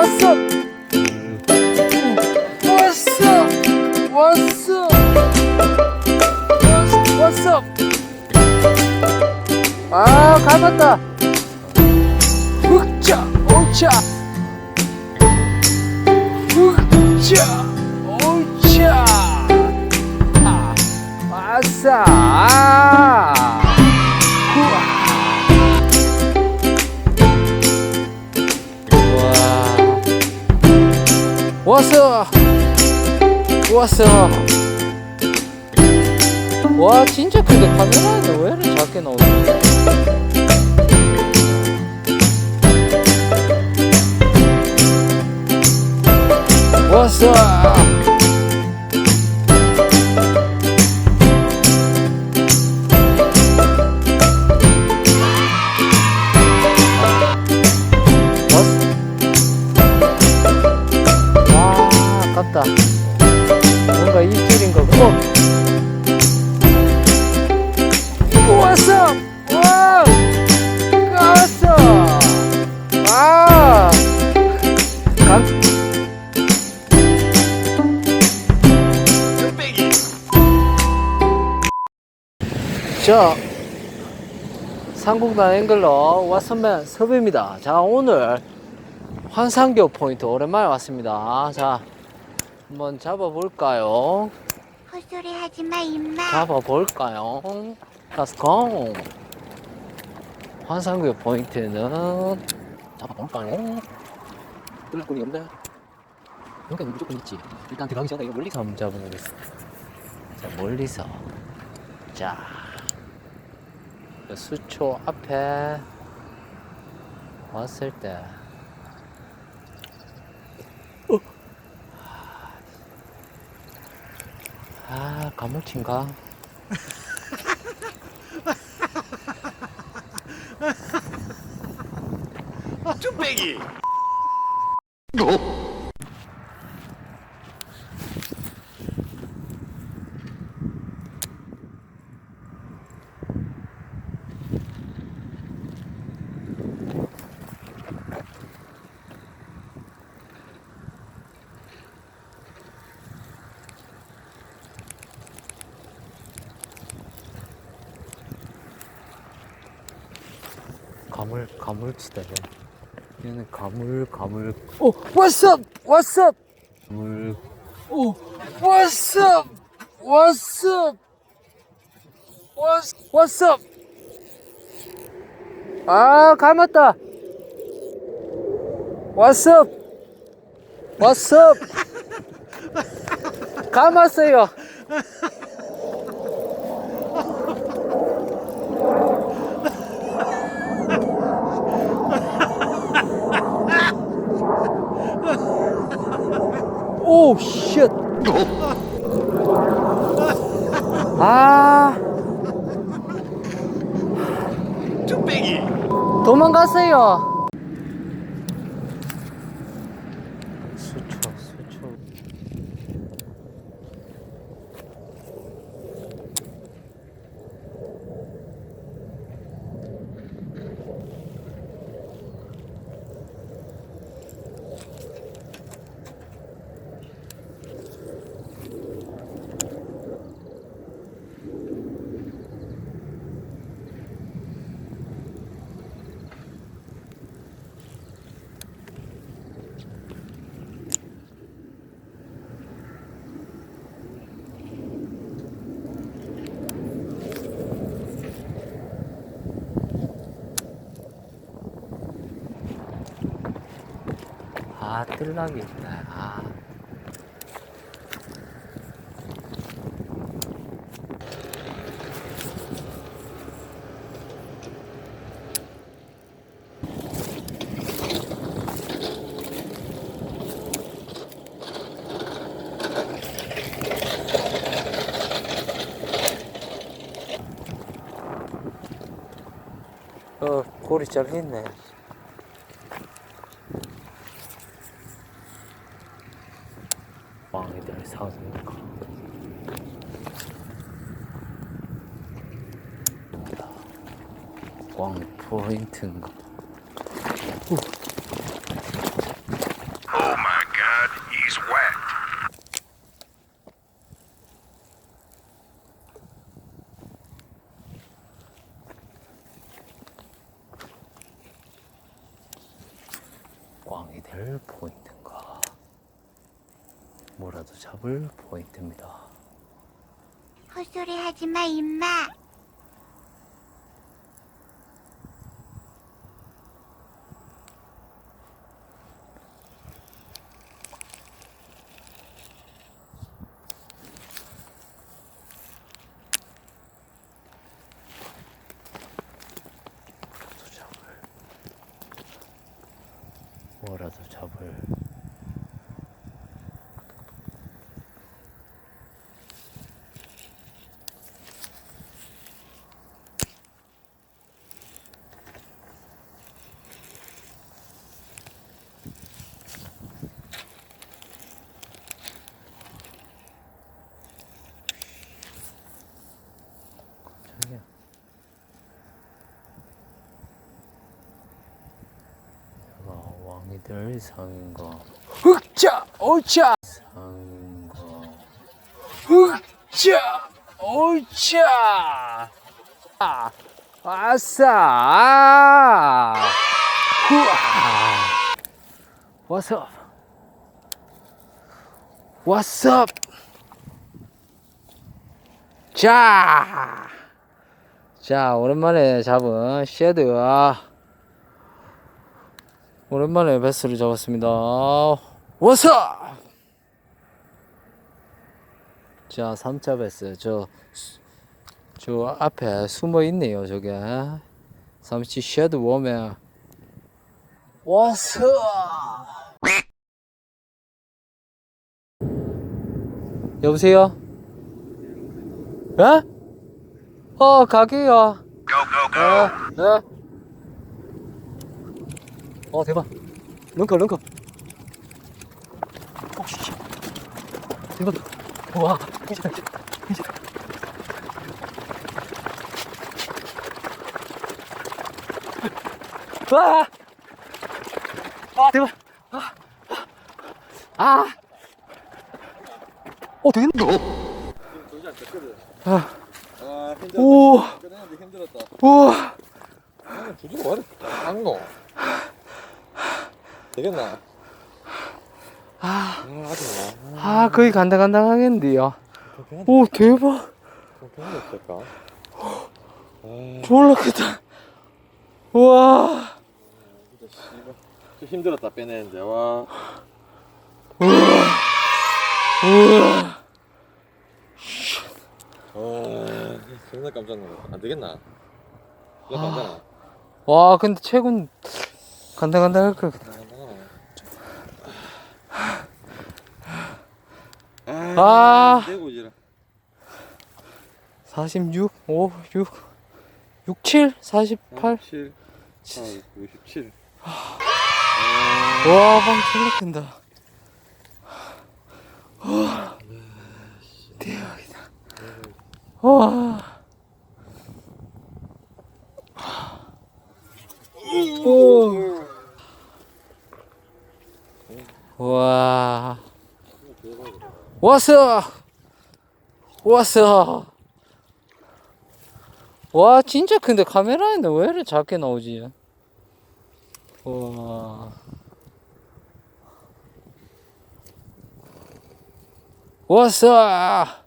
Up? What's up? What's up? 아, 가봤다. 흑자, 오차. 흑자, 오차. 아, 아싸. 아. 왔어. 왔어. 와 진짜 근데 카메라에서 왜 이렇게 작게 나오지? 왔어. 공단 앵글러 왓슨맨 섭입니다. 자, 오늘 환상교 포인트 오랜만에 왔습니다. 자, 한번 잡아볼까요? 헛소리 하지 마, 임마. 잡아볼까요? Let's go. 환상교 포인트는 잡아볼까요? 뚫을 꿈이 없네. 여기는 무조건 있지. 일단 들어가기 전에 이거 멀리서 한번 잡아보겠습니다. 자, 멀리서. 자, 그 수초 앞에 왔을 때. 어? 아, 가물치인가? 쭈빼기 가물 가물치다 얘. 얘는 가물 가물 오 what's up what's up 가물 오 what's up what's up what's what's up 아 감았다 what's up what's up 감았어요 오 쉣. 아 쭈빼기 도망갔어요. 수초 수초. 아 뜰락이 있네. 아. 어, 골이 잘렸네. 포인트인가 오. Oh my god, he's wet. 꽝이 될 포인트인가 뭐라도 잡을 포인트입니다 헛소리 하지마 임마 뭐라도 잡을 깜짝이야. 될 상인가? 흑자! 오차! 상인가? 흑자! 오차! 아! 아싸! 후아! What's up? What's up? 자! 자, 오랜만에 잡은 쉐드야. 오랜만에 베스를 잡았습니다. 워서! 자, 3차 베스. 저, 저 앞에 숨어 있네요, 저게. 삼치 쉐드 웜에. 워서! 여보세요? 에? 어, 가게요. 어, 네. 어 대박 런커 런커 어, 씨. 대박 와 괜찮다 괜찮다 와! 아 대박 아! 아! 어 되겠네 아, 아. 오, 끝내는데 힘들었다. 우와, 나는 주지가 왜 이렇게 안노? 되겠나? 아, 아 아직 뭐. 아, 거의 간당간당하겠는데요. 오, 대박. 그렇게 하면 어떨까? 아 졸라 크다. 우와. 진짜 씨발. 좀 힘들었다 빼내는데 와. 우와. 아 정말 깜짝 놀랐다. 안 되겠나? 이거 아. 와, 근데 최근 간당간당할 것. 아. 되고 이제. 46, 5, 6, 67, 48. 7, 8, 57. 와, 큰다. 와, 대박이다. 와. 오. 와. 왔어. 왔어. 와, 진짜 근데 카메라에는 왜 이렇게 작게 나오지? 와. 왔어. 아.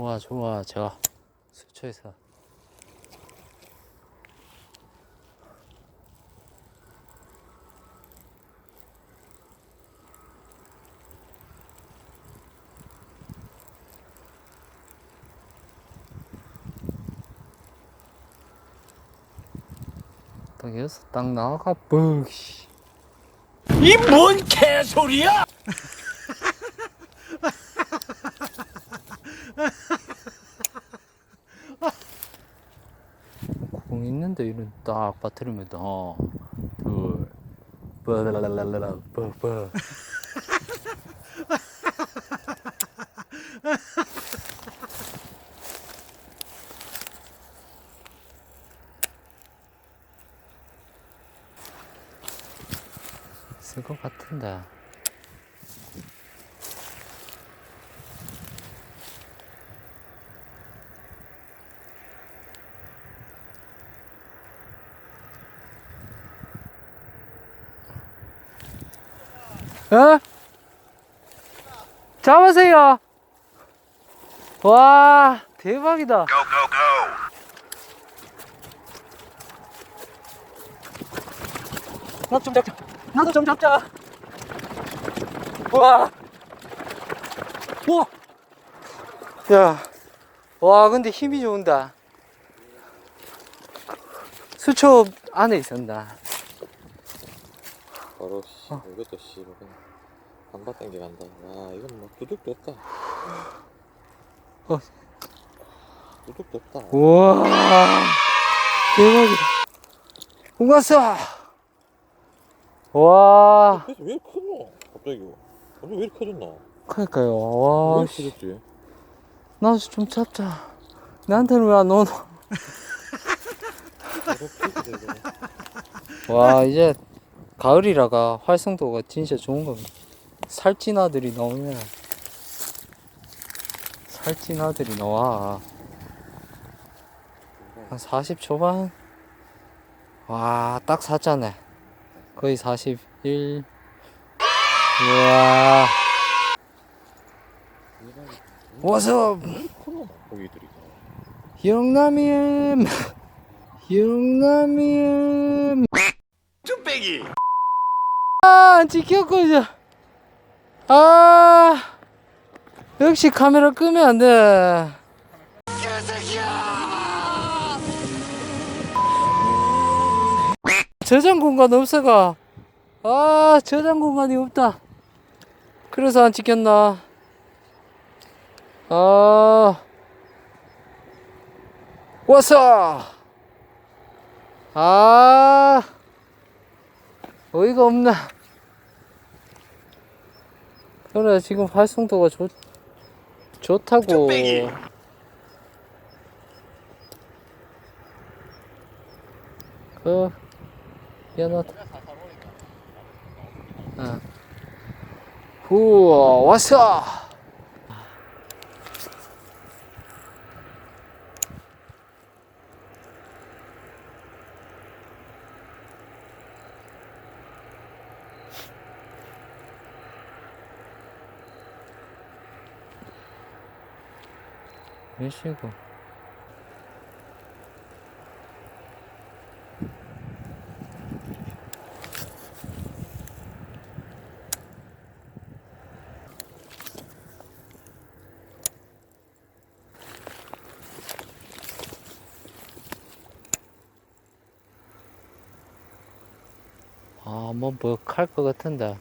좋아 좋아 제가 수초에서 딱 여기서 딱 나와가 뻥씨 이뭔 개소리야! 때이는딱 빠트리면 어, 둘, 빠라라라라라, 빠빠. 쓸 것 같은데. 어? 잡으세요. 와, 대박이다. 나도 좀 잡자. 나도 좀 잡자. 와. 우와. 야. 와, 근데 힘이 좋은다. 수초 안에 있었다. 바로 씨 이것도 씨 그냥 반바 땡겨 간다 와 이건 뭐 두둑도 없다 어. 두둑도 없다 우와. 대박이다. 왔어. 와. 그래서 왜 커져 갑자기 갑자기 왜 이렇게 커졌나 그러니까요. 왜 와. 이렇게 씨. 커졌지 나도 좀 잡자. 나한테는 왜 안? 이렇게 되고 와 이제 가을이라가 활성도가 진짜 좋은 겁니다. 살찐 아들이 나오면 살찐 아들이 나와. 한 40 초반? 와, 딱 샀잖아. 거의 41. 우와. 고기들이 영남이엠 영남이엠 쭈빼기 아 찍혔거든 아 역시 카메라 끄면 안 돼. 저장 공간 없어가. 아 저장 공간이 없다. 그래서 안 찍혔나? 아. 왔어! 아 어이가 없나 그래 지금 활성도가 좋 좋다고. 그 미안하다 어. 우와 왔어 몇 시고 아, 뭐, 뭐, 칼 것 같은데.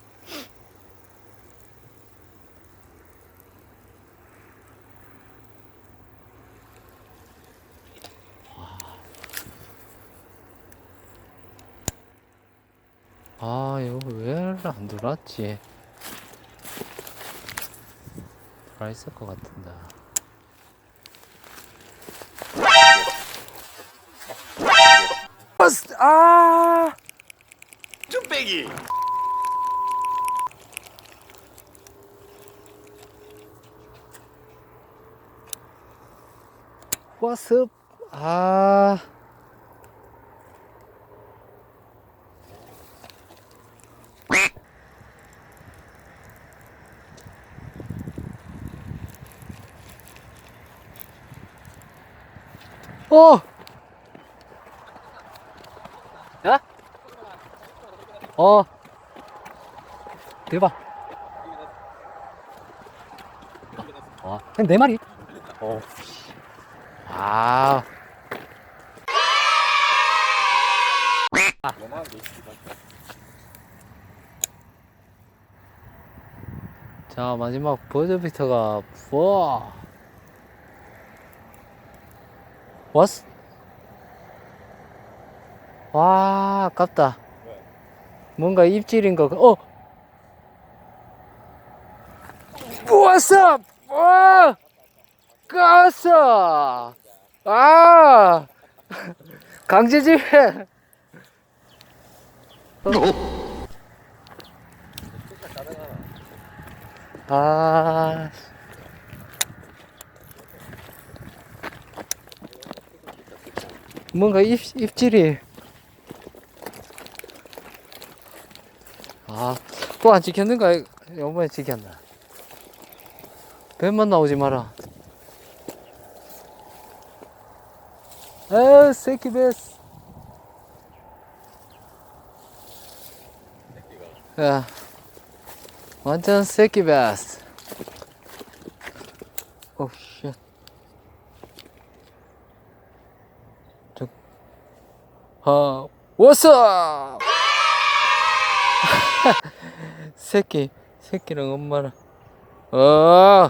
아, 이거 왜 안 들어왔지? 들어와 있을 것 같은데. 아! 쭈빼기 What's up? 아. 어! 야? 어. 대박. 어, 그냥 네 마리. 어. 아. 자 마지막 버저비터가 와 왔어? 와, 아깝다. 뭔가 입질인 거, 어! 왔어! 와! 갔어! 아! 강제집 어. 아. 뭔가 입, 입질이. 아, 또안 지켰는가? 이번에 지켰나? 뱀만 나오지 마라. 에, 새끼 베스. 야, 완전 새끼 베스. 오, 쉣. 아, what's up? 새끼, 새끼랑 엄마랑. 어.